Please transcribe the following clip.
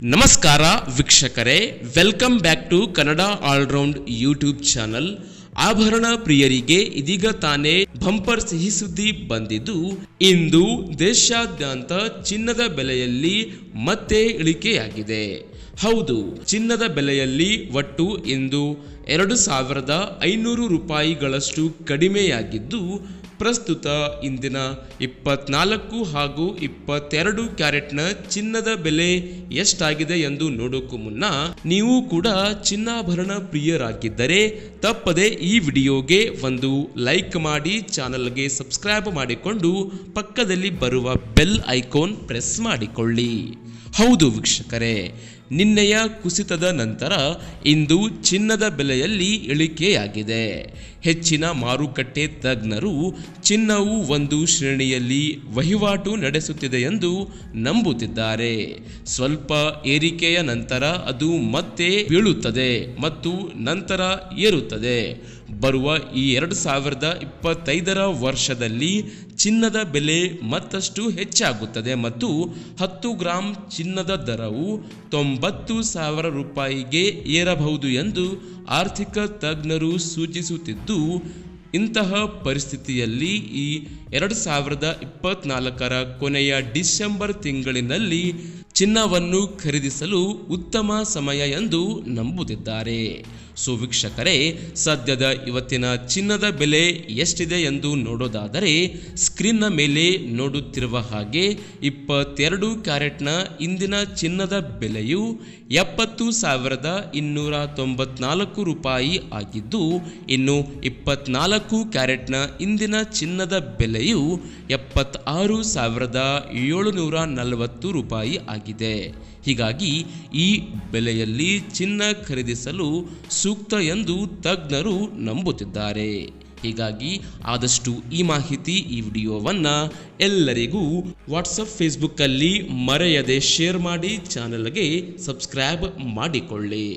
ನಮಸ್ಕಾರ ವೀಕ್ಷಕರೇ welcome back to Kannada all round YouTube channel ಆಭರಣ ಪ್ರಿಯರಿಗೆ ಇದೀಗ ತಾನೇ ಬಂಪರ್ ಸಿಹಿ ಸುದ್ದಿ ಬಂದಿದ್ದು, ಇಂದು ದೇಶಾದ್ಯಂತ ಚಿನ್ನದ ಬೆಲೆಯಲ್ಲಿ ಮತ್ತೆ ಇಳಿಕೆಯಾಗಿದೆ. ಹೌದು, ಚಿನ್ನದ ಬೆಲೆಯಲ್ಲಿ ಒಟ್ಟು ಇಂದು ಎರಡು ಸಾವಿರದ ಐನೂರು ರೂಪಾಯಿಗಳಷ್ಟು ಕಡಿಮೆಯಾಗಿದ್ದು, ಪ್ರಸ್ತುತ ಇಂದಿನ ಇಪ್ಪತ್ನಾಲ್ಕು ಹಾಗೂ ಇಪ್ಪತ್ತೆರಡು ಕ್ಯಾರೆಟ್ನ ಚಿನ್ನದ ಬೆಲೆ ಎಷ್ಟಾಗಿದೆ ಎಂದು ನೋಡೋಕ್ಕೂ ಮುನ್ನ, ನೀವು ಕೂಡ ಚಿನ್ನಾಭರಣ ಪ್ರಿಯರಾಗಿದ್ದರೆ ತಪ್ಪದೆ ಈ ವಿಡಿಯೋಗೆ ಒಂದು ಲೈಕ್ ಮಾಡಿ, ಚಾನಲ್ಗೆ ಸಬ್ಸ್ಕ್ರೈಬ್ ಮಾಡಿಕೊಂಡು ಪಕ್ಕದಲ್ಲಿ ಬರುವ ಬೆಲ್ ಐಕಾನ್ ಪ್ರೆಸ್ ಮಾಡಿಕೊಳ್ಳಿ. ಹೌದು ವೀಕ್ಷಕರೇ, ನಿನ್ನೆಯ ಕುಸಿತದ ನಂತರ ಇಂದು ಚಿನ್ನದ ಬೆಲೆಯಲ್ಲಿ ಇಳಿಕೆಯಾಗಿದೆ. ಹೆಚ್ಚಿನ ಮಾರುಕಟ್ಟೆ ತಜ್ಞರು, ಚಿನ್ನವು ಒಂದು ಶ್ರೇಣಿಯಲ್ಲಿ ವಹಿವಾಟು ನಡೆಸುತ್ತಿದೆ ಎಂದು ನಂಬುತ್ತಿದ್ದಾರೆ. ಸ್ವಲ್ಪ ಏರಿಕೆಯ ನಂತರ ಅದು ಮತ್ತೆ ಬೀಳುತ್ತದೆ ಮತ್ತು ನಂತರ ಏರುತ್ತದೆ. ಬರುವ ಈ ಎರಡು ಸಾವಿರದ ಇಪ್ಪತ್ತೈದರ ವರ್ಷದಲ್ಲಿ ಚಿನ್ನದ ಬೆಲೆ ಮತ್ತಷ್ಟು ಹೆಚ್ಚಾಗುತ್ತದೆ ಮತ್ತು ಹತ್ತು ಗ್ರಾಂ ಚಿನ್ನದ ದರವು ತೊಂಬತ್ತು ಸಾವಿರ ರೂಪಾಯಿಗೆ ಏರಬಹುದು ಎಂದು ಆರ್ಥಿಕ ತಜ್ಞರು ಸೂಚಿಸುತ್ತಿದ್ದು ಇಂತಹ ಪರಿಸ್ಥಿತಿಯಲ್ಲಿ ಈ ಎರಡು ಸಾವಿರದ ಇಪ್ಪತ್ನಾಲ್ಕರ ಕೊನೆಯ ಡಿಸೆಂಬರ್ ತಿಂಗಳಿನಲ್ಲಿ ಚಿನ್ನವನ್ನು ಖರೀದಿಸಲು ಉತ್ತಮ ಸಮಯ ಎಂದು ನಂಬುತ್ತಿದ್ದಾರೆ. ಸೊ ವೀಕ್ಷಕರೇ, ಸದ್ಯದ ಇವತ್ತಿನ ಚಿನ್ನದ ಬೆಲೆ ಎಷ್ಟಿದೆ ಎಂದು ನೋಡೋದಾದರೆ ಸ್ಕ್ರೀನ್ನ ಮೇಲೆ ನೋಡುತ್ತಿರುವ ಹಾಗೆ ಇಪ್ಪತ್ತೆರಡು ಕ್ಯಾರೆಟ್ನ ಇಂದಿನ ಚಿನ್ನದ ಬೆಲೆಯು ಎಪ್ಪತ್ತು ಸಾವಿರದ ಇನ್ನೂರ ತೊಂಬತ್ನಾಲ್ಕು ರೂಪಾಯಿ ಆಗಿದ್ದು, ಇನ್ನು ಇಪ್ಪತ್ನಾಲ್ಕು ಕ್ಯಾರೆಟ್ನ ಇಂದಿನ ಚಿನ್ನದ ಬೆಲೆಯು ಎಪ್ಪತ್ತಾರು ಸಾವಿರದ ಏಳುನೂರ ನಲವತ್ತು ರೂಪಾಯಿ ಆಗಿದೆ. ಹೀಗಾಗಿ ಈ ಬೆಲೆಯಲ್ಲಿ ಚಿನ್ನ ಖರೀದಿಸಲು ಸೂಕ್ತ ಎಂದು ತಜ್ಞರು ನಂಬುತ್ತಿದ್ದಾರೆ. ಹೀಗಾಗಿ ಆದಷ್ಟು ಈ ಮಾಹಿತಿ ಈ ವಿಡಿಯೋವನ್ನು ಎಲ್ಲರಿಗೂ ವಾಟ್ಸಪ್ ಫೇಸ್ಬುಕ್ಕಲ್ಲಿ ಮರೆಯದೆ ಶೇರ್ ಮಾಡಿ ಚಾನಲ್ಗೆ ಸಬ್ಸ್ಕ್ರೈಬ್ ಮಾಡಿಕೊಳ್ಳಿ.